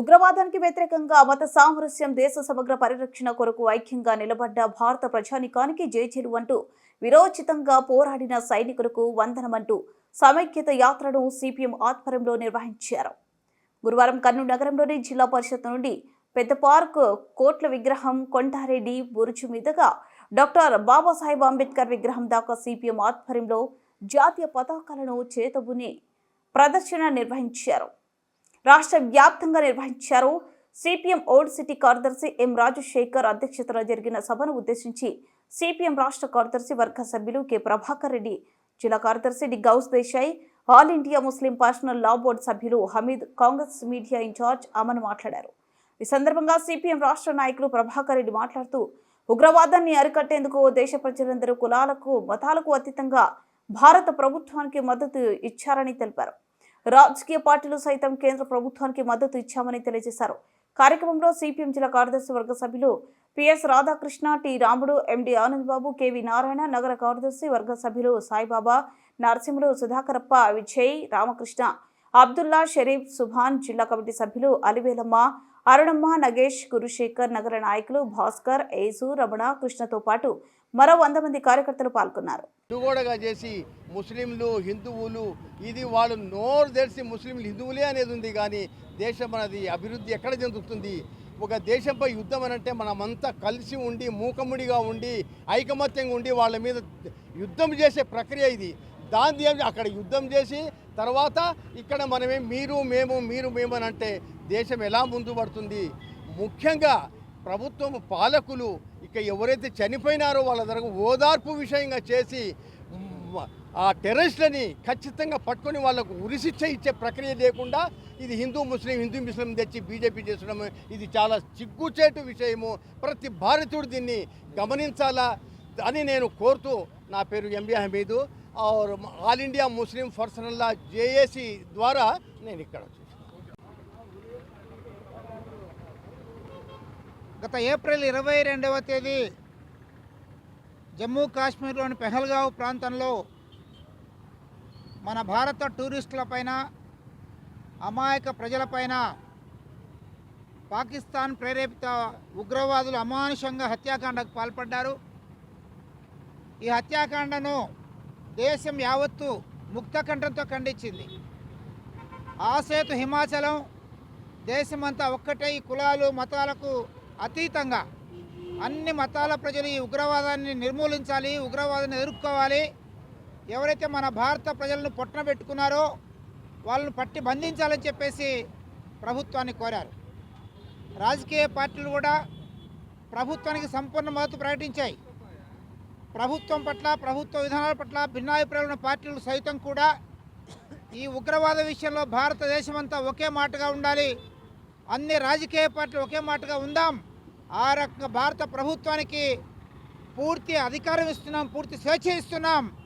ఉగ్రవాదానికి వ్యతిరేకంగా మత సామరస్యం దేశ సమగ్ర పరిరక్షణ కొరకు ఐక్యంగా నిలబడ్డ భారత ప్రజానికానికి జయచేరు అంటూ విరోచితంగా పోరాడిన సైనికులకు వందనమంటూ సమైక్యత యాత్రను సిపిఎం ఆధ్వర్యంలో నిర్వహించారు. గురువారం కర్నూలు నగరంలోని జిల్లా పరిషత్ నుండి పెద్ద పార్క్ కోట్ల విగ్రహం కొంటారెడ్డి బురుజు మీదుగా డాక్టర్ బాబాసాహెబ్ అంబేద్కర్ విగ్రహం దాకా సిపిఎం ఆధ్వర్యంలో జాతీయ పతాకాలను చేతబుని ప్రదర్శన నిర్వహించారు. రాష్ట్ర వ్యాప్తంగా నిర్వహించారు. సిపిఎం ఓల్డ్ సిటీ కార్యదర్శి ఎం రాజశేఖర్ అధ్యక్షతన జరిగిన సభను ఉద్దేశించి సిపిఎం రాష్ట్ర కార్యదర్శి వర్గ సభ్యులు కె. ప్రభాకర్ రెడ్డి జిల్లా కార్యదర్శి D. Gous Desai All India Muslim Personal Law Board సభ్యులు హమీద్ కాంగ్రెస్ మీడియా ఇన్ఛార్జ్ అమన్ మాట్లాడారు. ఈ సందర్భంగా సిపిఎం రాష్ట్ర నాయకులు ప్రభాకర్ రెడ్డి మాట్లాడుతూ ఉగ్రవాదాన్ని అరికట్టేందుకు దేశ ప్రజలందరూ కులాలకు మతాలకు అతీతంగా భారత ప్రభుత్వానికి మద్దతు ఇచ్చారని తెలిపారు. రాజకీయ పార్టీలు సైతం కేంద్ర ప్రభుత్వానికి మద్దతు ఇచ్చామని తెలియజేశారు. కార్యక్రమంలో సిపిఎం జిల్లా కార్యదర్శి వర్గ సభ్యులు PS Radhakrishna T Ramudu MD Anand Babu KV Narayana నగర కార్యదర్శి వర్గ సభ్యులు సాయిబాబా నరసింహుడు సుధాకరప్ప విజయ్ రామకృష్ణ అబ్దుల్లా షరీఫ్ సుభాన్ జిల్లా కమిటీ సభ్యులు అలివేలమ్మ అరుణమ్మ నగేష్ గురుశేఖర్ నగర నాయకులు భాస్కర్ ఏసు రమణ కృష్ణతో పాటు మరో వంద మంది కార్యకర్తలు పాల్గొన్నారు. దుగోడగా చేసి ముస్లింలు హిందువులు ఇది వాళ్ళు నోరు తెరిచి ముస్లింలు హిందువులే అనేది ఉంది కానీ దేశం అనేది అభివృద్ధి ఎక్కడ చెందుతుంది? ఒక దేశంపై యుద్ధం అనంటే మనమంతా కలిసి ఉండి మూకముడిగా ఉండి ఐకమత్యంగా ఉండి వాళ్ళ మీద యుద్ధం చేసే ప్రక్రియ ఇది. దాన్ని అక్కడ యుద్ధం చేసి తర్వాత ఇక్కడ మనమే మీరు మేము మీరు మేము అని అంటే దేశం ఎలా ముందు పడుతుంది? ముఖ్యంగా ప్రభుత్వం పాలకులు ఇక ఎవరైతే చనిపోయినారో వాళ్ళ దగ్గర ఓదార్పు విషయంగా చేసి ఆ టెర్రరిస్ట్లని ఖచ్చితంగా పట్టుకొని వాళ్ళకు ఉరిశిక్ష ఇచ్చే ప్రక్రియ లేకుండా ఇది హిందూ ముస్లిం హిందూ ముస్లిం తెచ్చి బీజేపీ చేసడం ఇది చాలా చిగ్గుచేటు విషయము. ప్రతి భారతీయుడు దీన్ని గమనించాలా అని నేను కోరుతూ నా పేరు MB Hameedu R All India Muslim Personal Law JAC ద్వారా నేను ఇక్కడ వచ్చాను. గత ఏప్రిల్ ఇరవై రెండవ తేదీ జమ్మూ కాశ్మీర్లోని పెహల్గావ్ ప్రాంతంలో మన భారత టూరిస్టులపైన అమాయక ప్రజలపైన పాకిస్తాన్ ప్రేరేపిత ఉగ్రవాదులు అమానుషంగా హత్యాకాండకు పాల్పడ్డారు. ఈ హత్యాకాండను దేశం యావత్తు ముక్తకంఠంతో ఖండించింది. ఆసేతు హిమాచలం దేశమంతా ఒక్కటే ఈ కులాలు మతాలకు అతీతంగా అన్ని మతాల ప్రజలు ఈ ఉగ్రవాదాన్ని నిర్మూలించాలి ఉగ్రవాదాన్ని ఎదుర్కోవాలి. ఎవరైతే మన భారత ప్రజలను పొట్టన పెట్టుకున్నారో వాళ్ళని పట్టి బంధించాలని చెప్పేసి ప్రభుత్వాన్ని కోరారు. రాజకీయ పార్టీలు కూడా ప్రభుత్వానికి సంపూర్ణ మద్దతు ప్రకటించాయి. ప్రభుత్వం పట్ల ప్రభుత్వ విధానాల పట్ల భిన్నాభిప్రాయాలు ఉన్న పార్టీలు సైతం కూడా ఈ ఉగ్రవాద విషయంలో భారతదేశం అంతా ఒకే మాటగా ఉండాలి. అన్ని రాజకీయ పార్టీలు ఒకే మాటగా ఉందాం. ఆ రకంగా భారత ప్రభుత్వానికి పూర్తి అధికారం ఇస్తున్నాం పూర్తి స్వేచ్ఛ ఇస్తున్నాం.